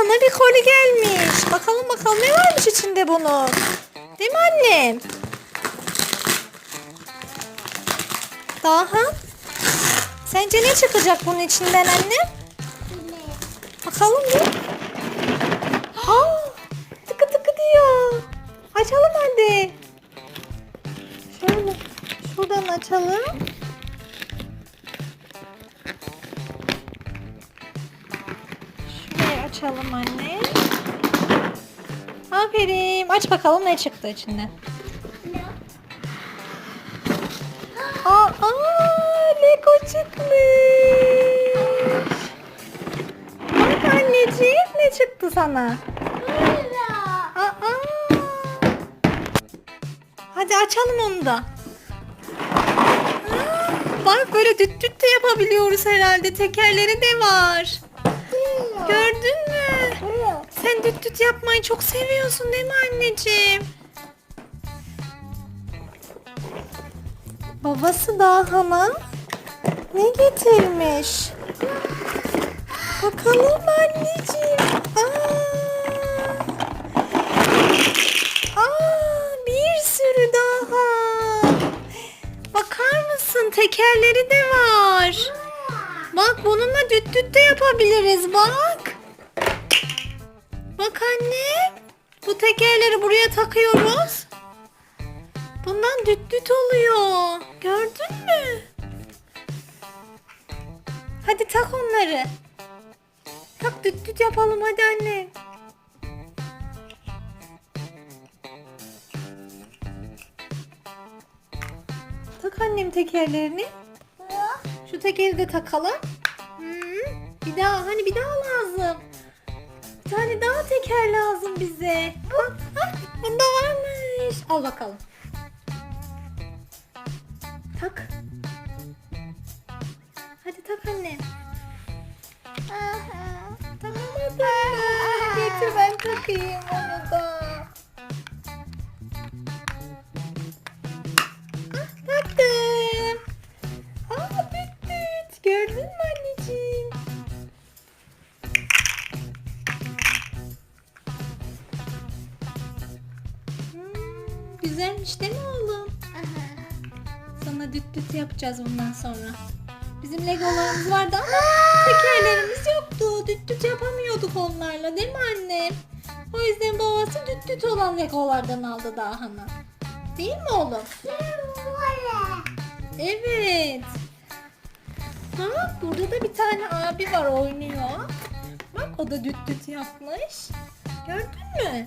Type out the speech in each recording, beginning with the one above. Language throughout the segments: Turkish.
Dağına bir koli gelmiş. Bakalım bakalım ne varmış içinde bunun. Değil mi annem? Daha. Sence ne çıkacak bunun içinden anne? Bakalım bir. Aa, tıkı tıkı diyor. Açalım hadi. Şöyle şuradan açalım. Açalım anne. Aferin. Aç bakalım ne çıktı içinden. Aa, aa Lego çıkmış. Bak anneciğim ne çıktı sana? Aa. Hadi açalım onu da. Aa, Bak böyle düt düt de yapabiliyoruz herhalde. Tekerleri de var. Gördün mü? Sen düt düt yapmayı çok seviyorsun değil mi anneciğim? Babası Daha'na ne getirmiş? Bakalım anneciğim. Aa. Aa, bir sürü daha. Bakar mısın? Tekerleri de var. Bak bununla düt düt de yapabiliriz bak. Bak anne. Bu tekerleri buraya takıyoruz. Bundan düt düt oluyor. Gördün mü? Hadi tak onları. Tak düt düt yapalım hadi anne. Tak annem tekerlerini. Şu tekeri de takalım. Bir daha hani bir daha lazım. Bir tane daha teker lazım bize. Bak, bak bunda varmış. Al bakalım. Tak. Hadi tak anne. Takamadın mı? Getir ben takayım onu Güzelmiş değil mi oğlum? Sana düt düt yapacağız bundan sonra. Bizim legolarımız vardı ama tekerlerimiz yoktu. Düt düt yapamıyorduk onlarla değil mi annem? O yüzden babası düt düt olan legolardan aldı Daha'na. Değil mi oğlum? Evet. Bak burada da bir tane abi var oynuyor. Bak o da düt düt yapmış. Gördün mü?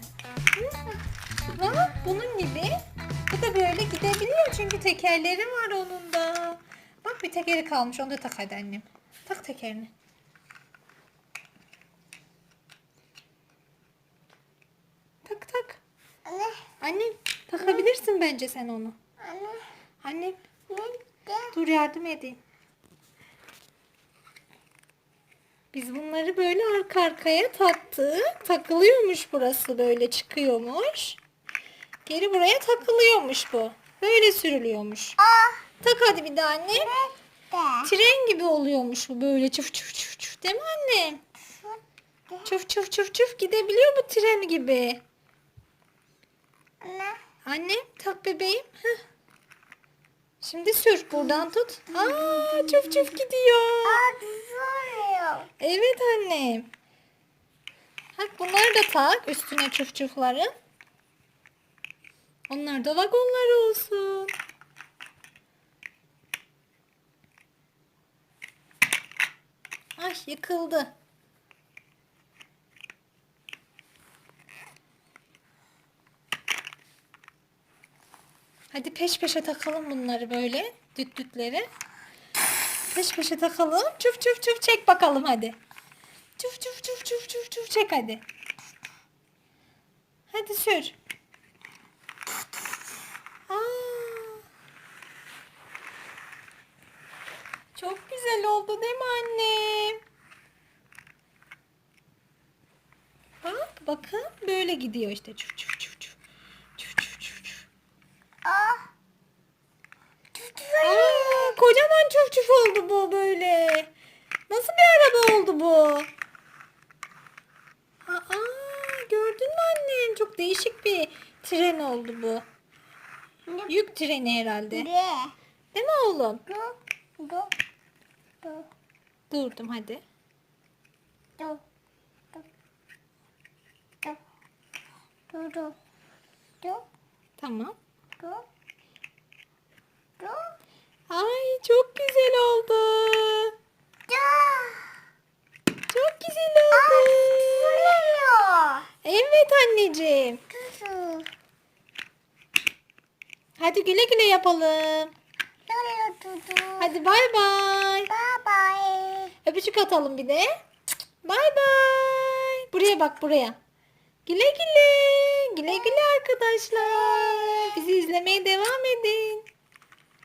Bak bunun gibi. Bu da böyle gidebiliyor çünkü tekerleri var onun da. Bak bir tekeri kalmış onu da tak hadi annem. Tak tekerini. Tak tak. Annem takabilirsin bence sen onu. Annem dur yardım edeyim. Biz bunları böyle arka arkaya taktık. Takılıyormuş burası böyle çıkıyormuş. Geri buraya takılıyormuş bu. Böyle sürülüyormuş. Tak hadi bir daha anne. Tren gibi oluyormuş bu böyle çuf çuf çuf çuf değil mi anne? Çuf çuf çuf çuf gidebiliyor bu tren gibi. Anne tak bebeğim. Heh. Şimdi sür buradan tut. Aa çuf çuf gidiyor. Evet annem. Bak bunları da tak üstüne çuf çufları. Onlar da vagonlar olsun. Ay yıkıldı. Hadi peş peşe takalım bunları böyle. Düt dütleri. Peş peşe takalım. Çuf çuf çuf çek bakalım hadi. Çuf çuf çuf çuf çuf çuf çek hadi. Hadi sür. Aa. Çok güzel oldu değil mi annem? Bak bakın böyle gidiyor işte. Çuf çuf çuf çuf çuf. Aa, kocaman çuf çuf oldu bu böyle. Nasıl bir araba oldu bu? değişik bir tren oldu bu. Yük treni herhalde. Değil mi oğlum? Dur. Dur. Dur. Durdum hadi. Tamam. Ay çok güzel oldu. Çok güzel oldu. Evet anneciğim. Hadi güle güle yapalım. Hadi bay bay. Bye bye. Öpücük atalım bir de. Bay bay. Buraya bak buraya. Güle güle. Güle güle arkadaşlar. Bizi izlemeye devam edin.